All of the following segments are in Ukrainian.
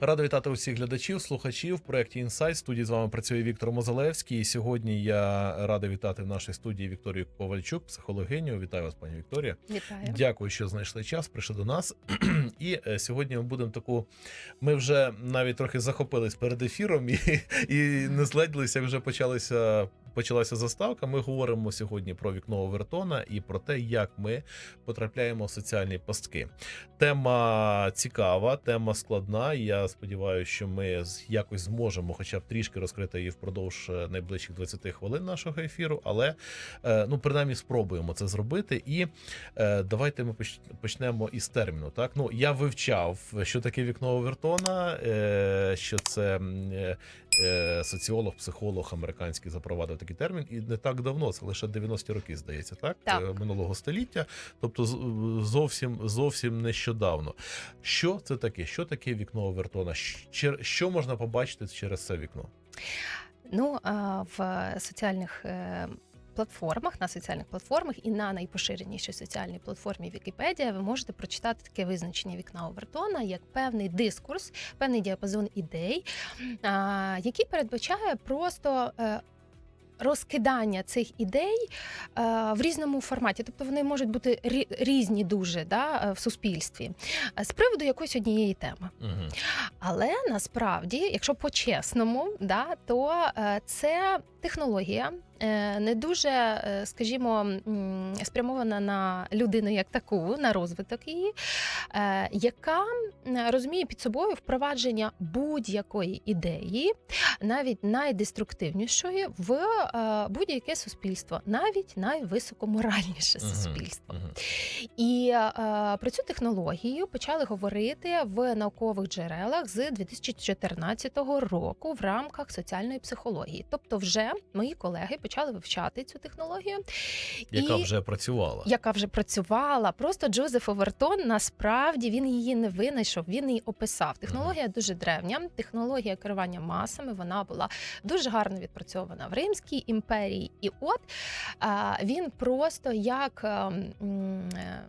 Радий вітати усіх глядачів, слухачів в проєкті Інсайт. Студії з вами працює Віктор Мозалевський. І сьогодні я радий вітати в нашій студії Вікторію Ковальчук, психологиню. Вітаю вас, пані Вікторія. Вітаю. Дякую, що знайшли час. Прийшли до нас. І е, сьогодні ми будемо таку. Ми вже навіть трохи захопились перед ефіром і, і не зледілися. Вже почалися. Почалася заставка. Ми говоримо сьогодні про вікно Овертона і про те, як ми потрапляємо в соціальні пастки. Тема цікава, тема складна. Я сподіваюся, що ми якось зможемо, хоча б трішки розкрити її впродовж е, найближчих 20 хвилин нашого ефіру. Але е, ну принаймні спробуємо це зробити. І е, давайте ми почнемо із терміну. Так, ну я вивчав, що таке вікно Овертона, що це соціолог, психолог американський запровадив такий термін, і не так давно, це лише 90-ті роки, здається, так, Так. Е, минулого століття. Тобто зовсім зовсім нещодавно. Що це таке? Що таке вікно Овертона? Що можна побачити через це вікно? Ну в соціальних е, платформах, на соціальних платформах і на найпоширенішій соціальній платформі Вікіпедія ви можете прочитати таке визначення вікна Овертона як певний дискурс, певний діапазон ідей, який передбачає просто. е, Розкидання цих ідей е, в різному форматі, тобто вони можуть бути рі- різні дуже да, е, в суспільстві з приводу якоїсь однієї теми. Угу. Але насправді, якщо по-чесному, да, то це технологія не дуже, е, скажімо, спрямована на людину як таку, на розвиток її, е, яка розуміє під собою впровадження будь-якої ідеї, навіть найдеструктивнішої, в е, будь-яке суспільство, навіть найвисокоморальніше суспільство. Угу. І е, про цю технологію почали говорити в наукових джерелах з 2014 року в рамках соціальної психології. Тобто, вже мої колеги почали вивчати цю технологію, Яка і вже працювала. яка вже працювала. Просто Джозеф Овертон насправді він її не винайшов, він її описав. Технологія дуже древня. Технологія керування масами. Вона була дуже гарно відпрацьована в Римській імперії. І от а, він просто як. ем, м, е,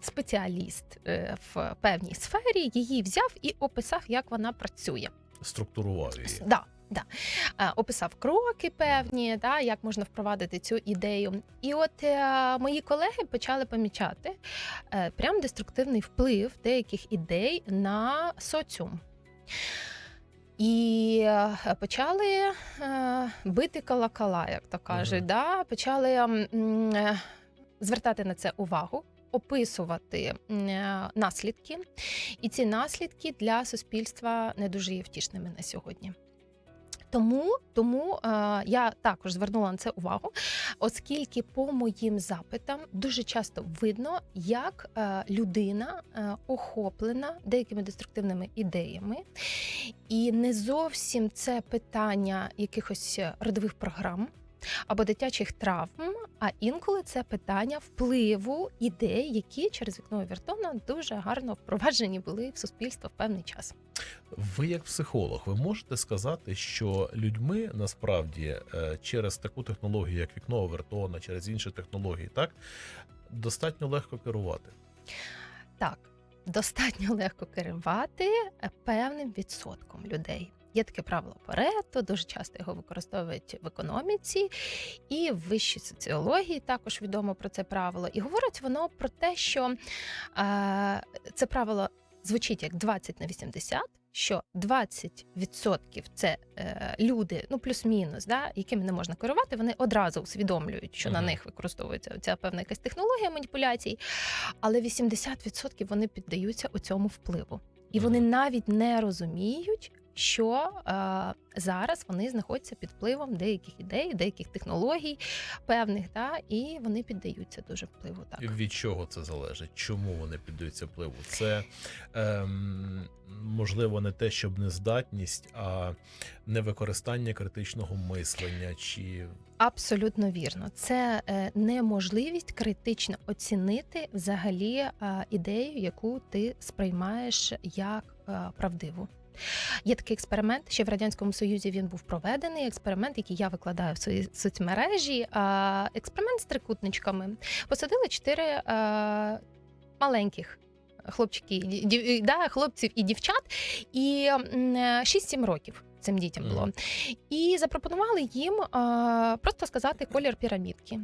Спеціаліст е, в певній сфері її взяв і описав, як вона працює. Структурував її. Да, да. Е, описав кроки певні, да, як можна впровадити цю ідею. І от е, мої колеги почали помічати е, прям деструктивний вплив деяких ідей на соціум. І е, почали е, бити колокола, як то кажуть. Мгм. Да? Почали е, звертати на це увагу, описувати е, наслідки. І ці наслідки для суспільства не дуже є втішними на сьогодні. Тому, тому е, я також звернула на це увагу, оскільки по моїм запитам дуже часто видно, як е, людина е, охоплена деякими деструктивними ідеями, і не зовсім це питання якихось родових програм. Або дитячих травм, а інколи це питання впливу ідей, які через вікно Вертона дуже гарно впроваджені були в суспільство в певний час. Ви, як психолог, ви можете сказати, що людьми насправді е, через таку технологію, як вікно Овертона, через інші технології, так достатньо легко керувати. Так, достатньо легко керувати е, певним відсотком людей. Є таке правило Парето, дуже часто його використовують в економіці і в вищій соціології також відомо про це правило. І говорить воно про те, що е, це правило звучить як 20 на 80, що 20% це е, люди, ну плюс-мінус, да, якими не можна керувати, вони одразу усвідомлюють, що на них використовується ця певна якась технологія маніпуляцій, але 80% вони піддаються у цьому впливу. І вони навіть не розуміють, що е, зараз вони знаходяться під впливом деяких ідей, деяких технологій певних, да, і вони піддаються дуже впливу. Так. Від чого це залежить? Чому вони піддаються впливу? Це ем, можливо не те, щоб нездатність, а невикористання критичного мислення чи Абсолютно вірно. Це е, неможливість критично оцінити взагалі е, ідею, яку ти сприймаєш як е, правдиву. Є такий експеримент, ще в радянському союзі він був проведений. Експеримент, який я викладаю в своїй соцмережі. Експеримент з трикутничками. Посадили чотири маленьких хлопчики, да, хлопців і дівчат, і м, е, 6-7 років цим дітям було. І запропонували їм е, просто сказати колір пірамідки.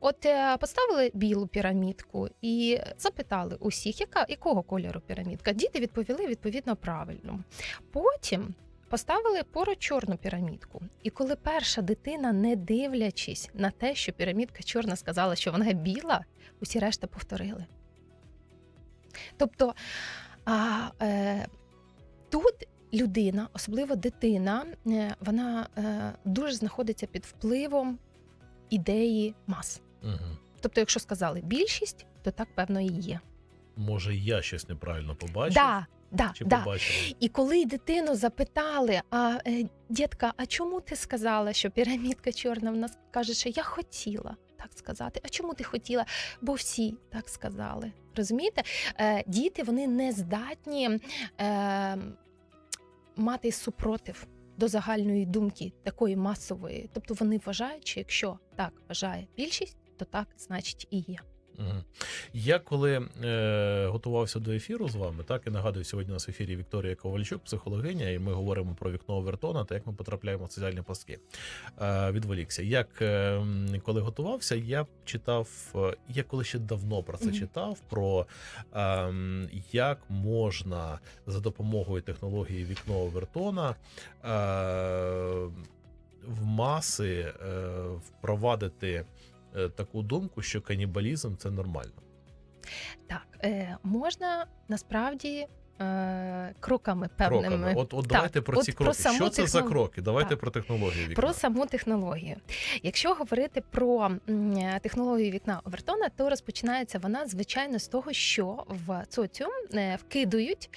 От е, поставили білу пірамідку і запитали усіх, яка, якого кольору пірамідка. Діти відповіли відповідно правильно. Потім поставили поруч чорну пірамідку. І коли перша дитина, не дивлячись на те, що пірамідка чорна сказала, що вона біла, усі решта повторили. Тобто а, е, тут людина, особливо дитина, е, вона е, дуже знаходиться під впливом ідеї мас. Мгм. Тобто, якщо сказали більшість, то так певно і є. Може, я щось неправильно побачив? Да, да, Чи да. І коли дитину запитали, а е, дітка, а чому ти сказала, що пірамідка чорна? Вона каже, що я хотіла так сказати. А чому ти хотіла? Бо всі так сказали. Розумієте? Діти вони не здатні е, мати супротив до загальної думки, такої масової. Тобто вони вважають, що якщо так вважає більшість, то так значить і є. Я коли е, готувався до ефіру з вами, так і нагадую, сьогодні у нас в ефірі Вікторія Ковальчук, психологиня, і ми говоримо про вікно Овертона та як ми потрапляємо в соціальні пастки. Е, відволікся. Як е, коли готувався, я читав, е, я коли ще давно про це читав, про е, як можна за допомогою технології вікно Овертона е, в маси е, впровадити таку думку, що канібалізм це нормально. Так, е, можна насправді е, кроками певними. Кроками. От, от Так, давайте про от ці про кроки. саму що це за кроки? Давайте Так. про технологію вікна. Про саму технологію. Якщо говорити про технологію вікна Овертона, то розпочинається вона звичайно з того, що в соціум е, вкидують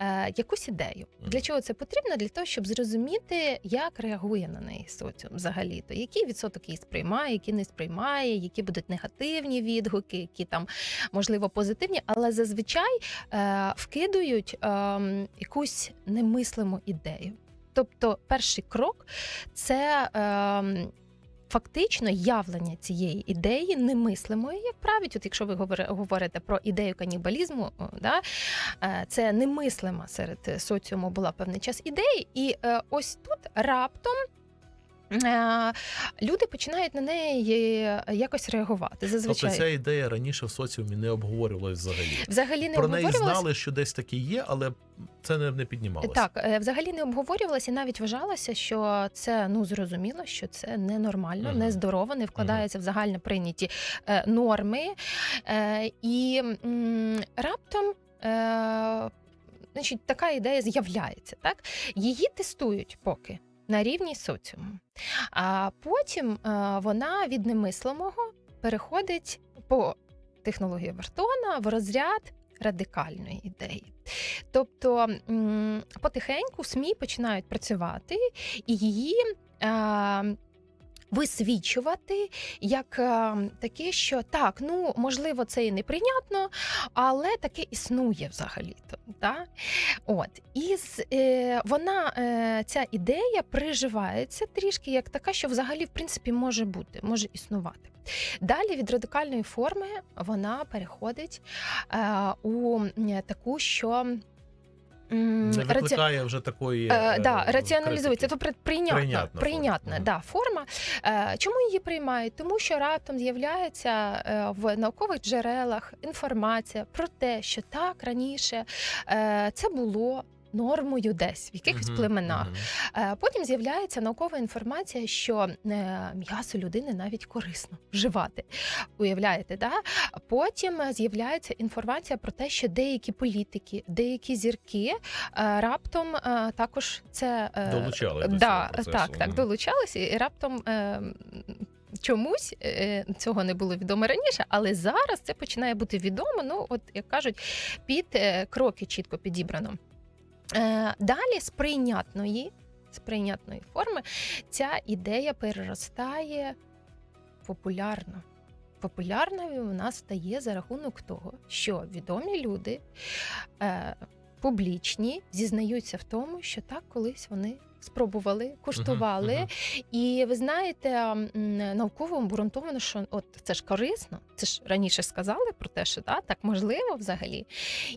е, якусь ідею. Для чого це потрібно? Для того, щоб зрозуміти, як реагує на неї соціум взагалі, то який відсоток її сприймає, який не сприймає, які будуть негативні відгуки, які там можливо позитивні, але зазвичай е, вкидують е, якусь немислиму ідею. Тобто, перший крок це е, фактично явлення цієї ідеї немислимої, як править. От якщо ви говорите про ідею канібалізму, да, е, це немислима серед е, соціуму була певний час ідеї, і е, ось тут раптом. Е, Люди починають на неї е, якось реагувати. Тобто ця ідея раніше в соціумі не обговорювалась взагалі. взагалі не Про неї знали, що десь таке є, але це не, не піднімалося. Так, е, взагалі не обговорювалося і навіть вважалося, що це ну зрозуміло, що це ненормально, Мгм. нездорово, не вкладається в загально прийняті е, норми. Е, і м, раптом. Е, Значить, така ідея з'являється, так? Її тестують поки на рівні соціуму. А потім е, вона від немислимого переходить по технології Вартона в розряд радикальної ідеї. Тобто потихеньку СМІ починають працювати і її. Висвічувати як е, таке, що так, ну можливо, це і неприйнятно, але таке існує взагалі-то. Да? От і з, е, вона е, ця ідея приживається трішки як така, що взагалі в принципі може бути, може існувати. Далі від радикальної форми вона переходить е, у таку, що Не раці- вже такої. Е, е, да, раціоналізується, тобто прийнятна, Прийнятна прийнятна, форма. да, форма. Е, чому її приймають? Тому що раптом з'являється е, в наукових джерелах інформація про те, що так раніше е, це було. Нормою десь в якихось Мгм, племенах. Е, Потім з'являється наукова інформація, що е, м'ясо людини навіть корисно вживати. Уявляєте, да? Потім з'являється інформація про те, що деякі політики, деякі зірки е, раптом також це Долучали до да, цього так, так, Мгм. долучалися і раптом. Чомусь цього не було відомо раніше, але зараз це починає бути відомо. Ну, от як кажуть, під кроки чітко підібрано. Е, Далі з прийнятної, з прийнятної форми ця ідея переростає популярно. Популярною вона стає за рахунок того, що відомі люди е, публічні зізнаються в тому, що так колись вони спробували, куштували. Мгм, І ви знаєте, науково обґрунтовано, що от це ж корисно. Це ж раніше сказали про те, що да, так можливо взагалі.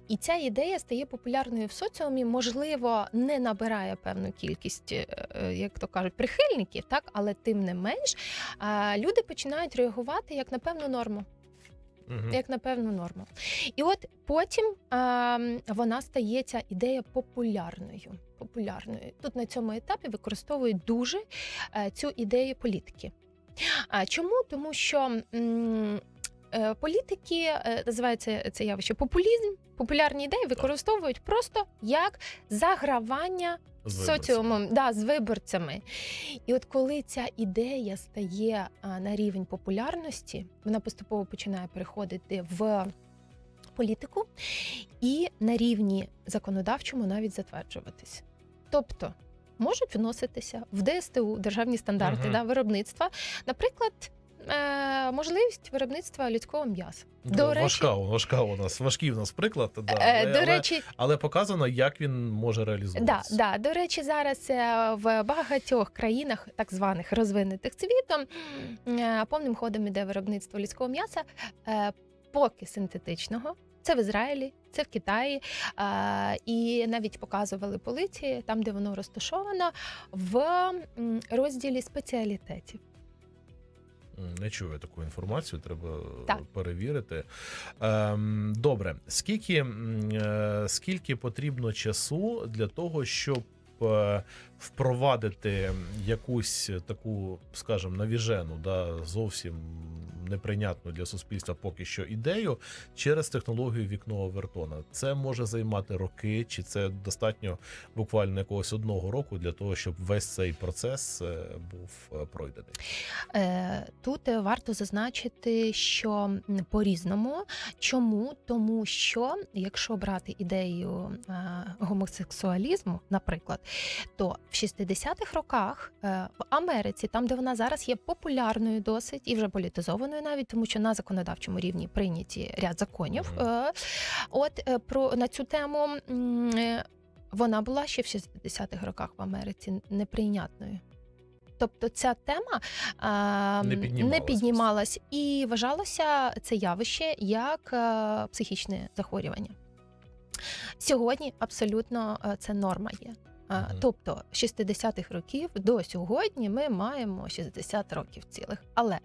І ця ідея стає популярною в соціумі. Можливо, не набирає певну кількість, е, е, як то кажуть, прихильників, так але тим не менш люди починають реагувати як на певну норму мгм. як на певну норму. І от потім а, вона стає ця ідея популярною. Популярною. Тут на цьому етапі використовують дуже е, цю ідею політики. А чому? Тому що м, е, політики е, називається це явище популізм. Популярні ідеї використовують просто як загравання З соціумом, да, з виборцями. І от коли ця ідея стає на рівень популярності, вона поступово починає переходити в політику і на рівні законодавчому навіть затверджуватись. Тобто можуть вноситися в ДСТУ державні стандарти Мгм. да, виробництва, наприклад. Е, Можливість виробництва людського м'яса. До речі- важка, важка у нас, важкий у нас приклад. Да, Е, але, До речі, але показано, як він може Да, реалізуватися. да. До речі, зараз е, в багатьох країнах, так званих розвинутих світом, е, повним ходом іде виробництво людського м'яса, поки синтетичного. Це в Ізраїлі, це в Китаї. е, І навіть показували полиці, там, де воно розташовано, в розділі спеціалітетів. Не чую таку інформацію, треба Так. перевірити. Ем, добре, скільки, е, скільки потрібно часу для того, щоб е, впровадити якусь таку, скажімо, навіжену, да, зовсім неприйнятну для суспільства поки що ідею через технологію вікно Овертона. Це може займати роки, чи це достатньо буквально якогось одного року для того, щоб весь цей процес е, був е, пройдений. Е, Тут варто зазначити, що по-різному. Чому? Тому що якщо брати ідею гомосексуалізму, наприклад, то в 60-х роках в Америці, там де вона зараз є популярною досить і вже політизованою, навіть тому що на законодавчому рівні прийняті ряд законів. Е, От е, про на цю тему. е, Вона була ще в 60-х роках в Америці неприйнятною. Тобто ця тема а, Не не піднімалась піднімалась, і вважалося це явище як е, психічне захворювання. Сьогодні абсолютно це норма є. Мгм. Тобто з 60-х років до сьогодні ми маємо 60 років цілих. Але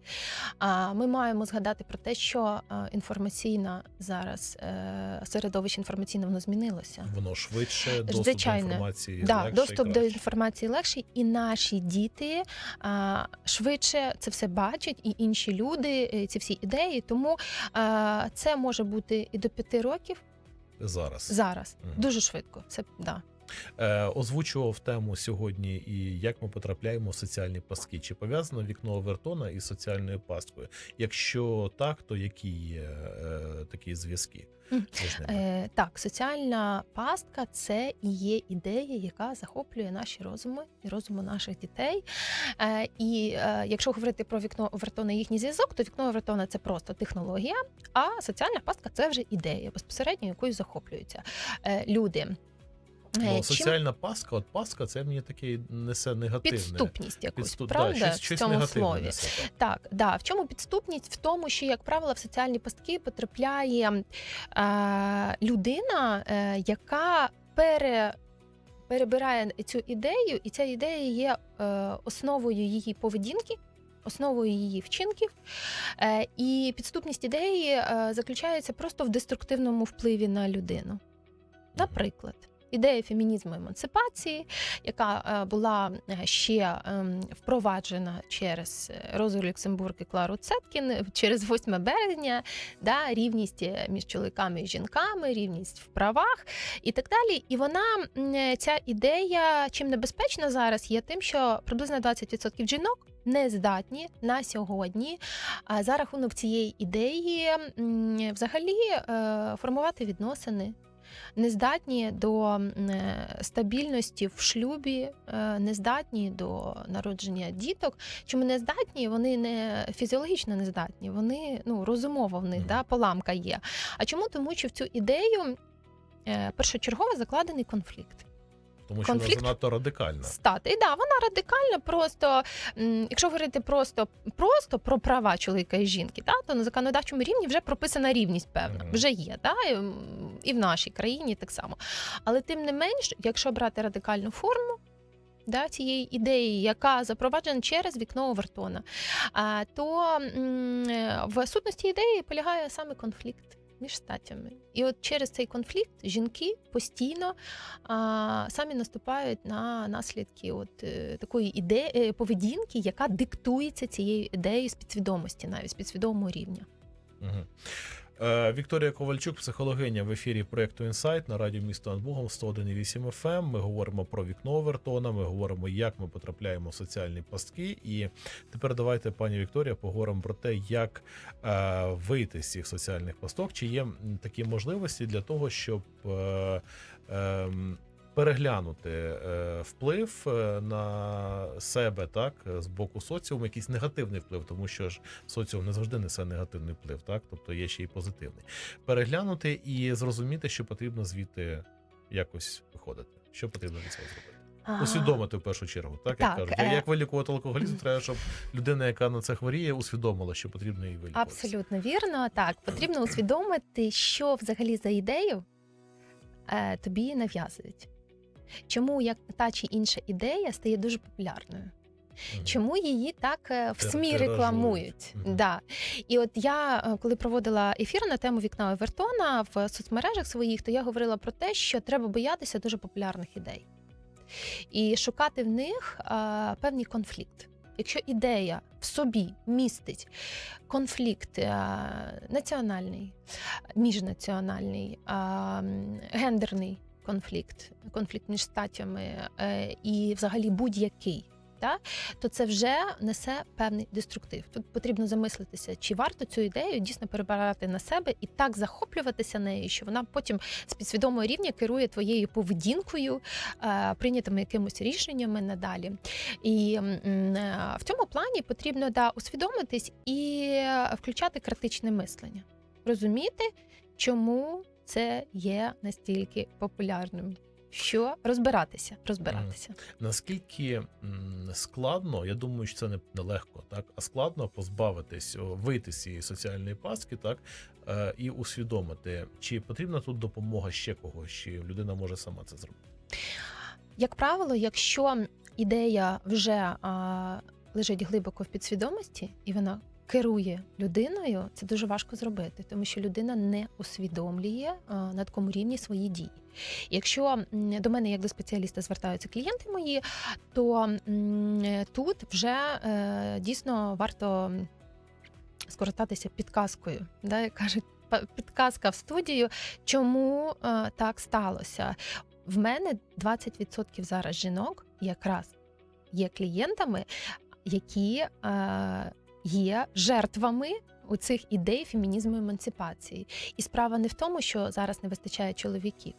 ми маємо згадати про те, що інформаційна зараз е, середовище інформаційне воно змінилося. Воно швидше, доступ Звичайно. до інформації Да, легше і доступ до інформації легший, і наші діти швидше це все бачать, і інші люди ці всі ідеї. Тому це може бути і до п'яти років зараз. зараз. Мгм. Дуже швидко. Це да. Е, озвучував тему сьогодні і як ми потрапляємо в соціальні пастки. Чи пов'язано вікно Овертона із соціальною пасткою? Якщо так, то які є е, такі зв'язки? Е, так, соціальна пастка це і є ідея, яка захоплює наші розуми і розуми наших дітей. Е, і е, якщо говорити про вікно Овертона і їхній зв'язок, то вікно Овертона це просто технологія, а соціальна пастка це вже ідея, безпосередньо якою захоплюються е, люди. Е, Бо чим- соціальна пастка, от пастка, це мені таке несе негативне. підступність якусь, Підступ- да, правда, щось, в цьому слові. несе, так. Так, да. В чому підступність? В тому, що, як правило, в соціальні пастки потрапляє е, людина, е, яка пере, перебирає цю ідею, і ця ідея є е, основою її поведінки. Основою її вчинків, Е, і підступність ідеї е, заключається просто в деструктивному впливі на людину. Наприклад, ідея фемінізму емансипації, яка е, була е, ще ем, впроваджена через е, Розу Люксембург і Клару Цеткін через 8 березня, да, рівність між чоловіками і жінками, рівність в правах і так далі. І вона ця ідея чим небезпечна зараз є тим, що приблизно 20% жінок. Не здатні на сьогодні за рахунок цієї ідеї взагалі формувати відносини, не здатні до е, стабільності в шлюбі, е, не здатні до народження діток. Чому не здатні? Вони не фізіологічно не здатні, вони ну розумово в них да, поламка є. А чому? Тому що в цю ідею е, першочергово закладений конфлікт. Тому що Конфлікт? вона занадто радикальна. стати. І да, вона радикальна. Просто якщо говорити просто, просто про права чоловіка і жінки, та, то на законодавчому рівні вже прописана рівність певна, вже є, та, і, в нашій країні так само. Але тим не менш, якщо брати радикальну форму. Да, цієї ідеї, яка запроваджена через вікно Овертона, то в сутності ідеї полягає саме конфлікт між статтями. І от через цей конфлікт жінки постійно а, самі наступають на наслідки от е, такої ідеї поведінки, яка диктується цією ідеєю з підсвідомості, навіть з підсвідомого рівня. Угу. Е, Вікторія Ковальчук, психологиня в ефірі проекту Інсайт на радіо місто над Богом 101,8 FM. Ми говоримо про вікно Овертона. Ми говоримо, як ми потрапляємо в соціальні пастки. І тепер давайте, пані Вікторія, поговоримо про те, як е, вийти з цих соціальних пасток. Чи є такі можливості для того, щоб е, е, переглянути е, вплив е, на себе, так з боку соціуму, якийсь негативний вплив, тому що ж соціум не завжди несе негативний вплив, так тобто є ще й позитивний. Переглянути і зрозуміти, що потрібно звідти якось виходити. Що потрібно для цього зробити? Усвідомити в першу чергу, так, як Так, кажуть. е. Як вилікувати алкоголізм, треба, щоб людина, яка на це хворіє, усвідомила, що потрібно її вилікувати. Абсолютно вірно. Так, потрібно усвідомити, що взагалі за ідею тобі нав'язують. Чому як та чи інша ідея стає дуже популярною? Чому її так е, в СМІ рекламують? Мгм. Да. І от я, е, коли проводила ефір на тему вікна Овертона в соцмережах своїх, то я говорила про те, що треба боятися дуже популярних ідей і шукати в них е, певний конфлікт. Якщо ідея в собі містить конфлікт е, національний, міжнаціональний, е, гендерний конфлікт, конфлікт між статтями е, і взагалі будь-який. Та, то це вже несе певний деструктив. Тут потрібно замислитися, чи варто цю ідею дійсно перебирати на себе і так захоплюватися нею, що вона потім з підсвідомого рівня керує твоєю поведінкою, е, прийнятими якимось рішеннями надалі. І е, в цьому плані потрібно да, усвідомитись і включати критичне мислення, розуміти, чому це є настільки популярним. Що розбиратися, розбиратися. Наскільки складно, я думаю, що це не нелегко, так а складно позбавитись, вийти з цієї соціальної пастки, так е, і усвідомити, чи потрібна тут допомога ще когось, чи людина може сама це зробити. Як правило, якщо ідея вже а, лежить глибоко в підсвідомості і вона керує людиною, це дуже важко зробити, тому що людина не усвідомлює на такому рівні свої дії. Якщо до мене, як до спеціаліста, звертаються клієнти мої, то тут вже е, дійсно варто скористатися підказкою, да, як кажуть, підказка в студію, чому е, так сталося. В мене 20% зараз жінок якраз є клієнтами, які е, є жертвами у цих ідей фемінізму і емансипації. І справа не в тому, що зараз не вистачає чоловіків.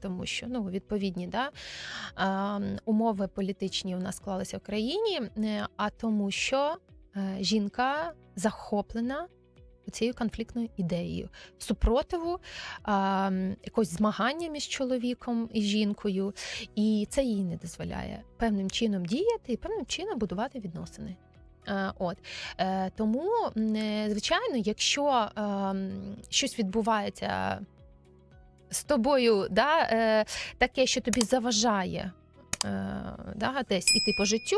Тому що ну відповідні да, умови політичні у нас склалися в країні, е, а тому, що е, жінка захоплена цією конфліктною ідеєю супротиву, якогось змагання між чоловіком і жінкою, і це їй не дозволяє певним чином діяти і певним чином будувати відносини. Е, От Е, тому, е, звичайно, якщо щось відбувається з тобою, да, таке, що тобі заважає. Да, десь іти по життю,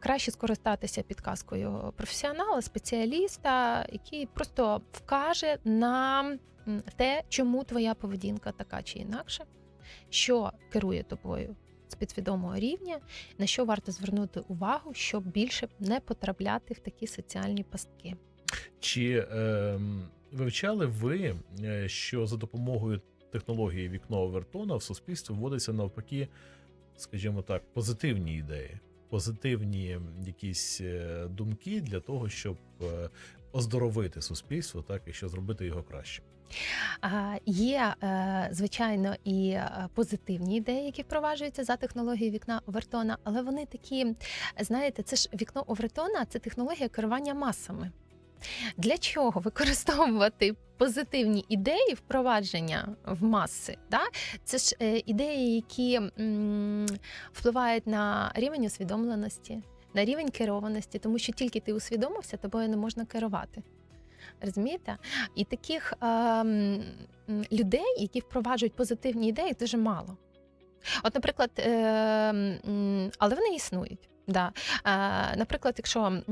краще скористатися підказкою професіонала, спеціаліста, який просто вкаже на те, чому твоя поведінка така чи інакша, що керує тобою підсвідомого рівня, на що варто звернути увагу, щоб більше не потрапляти в такі соціальні пастки. Чи е, вивчали ви, е, що за допомогою технології вікно Овертона в суспільстві вводиться навпаки, скажімо так, позитивні ідеї, позитивні якісь е, думки для того, щоб е, оздоровити суспільство, так і що зробити його краще. Є, е, звичайно, і е, позитивні ідеї, які впроваджуються за технологією вікна Овертона, але вони такі, знаєте, це ж вікно Овертона, це технологія керування масами. Для чого використовувати позитивні ідеї впровадження в маси? Да? Це ж е, ідеї, які впливають на рівень усвідомленості, на рівень керованості, тому що тільки ти усвідомився, тобою не можна керувати. Розумієте? І таких е, людей, які впроваджують позитивні ідеї, дуже мало. От, наприклад, е, але вони існують. Да. Е, наприклад, якщо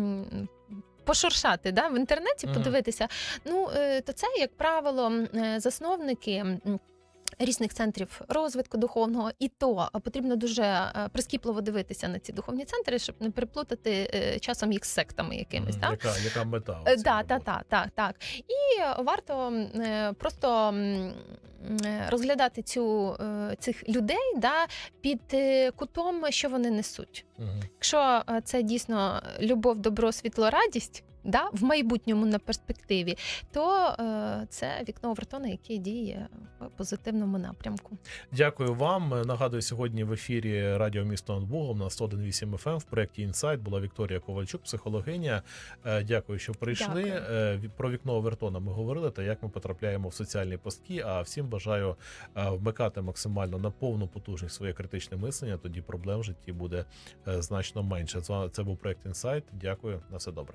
пошуршати да, в інтернеті, подивитися, ну е, то це, як правило, засновники. Різних центрів розвитку духовного, і то потрібно дуже е, прискіпливо дивитися на ці духовні центри, щоб не переплутати е, часом їх з сектами якимись. Да? Яка, яка мета? Е, Да, та, роботи? та, так, так. І варто просто розглядати цю, цих людей да, під кутом, що вони несуть. Мгм. Якщо це дійсно любов, добро, світло, радість. Да, в майбутньому на перспективі, то е, це вікно Овертона, яке діє в позитивному напрямку. Дякую вам. Нагадую, сьогодні в ефірі Радіо Місто над Богом на 101.8 FM в проєкті Інсайт була Вікторія Ковальчук, психологиня. Е, Дякую, що прийшли. Дякую. Е, Про вікно Овертона ми говорили та як ми потрапляємо в соціальні постки. А всім бажаю е, вмикати максимально на повну потужність своє критичне мислення. Тоді проблем в житті буде значно менше. Це був проєкт Інсайт. Дякую, на все добре.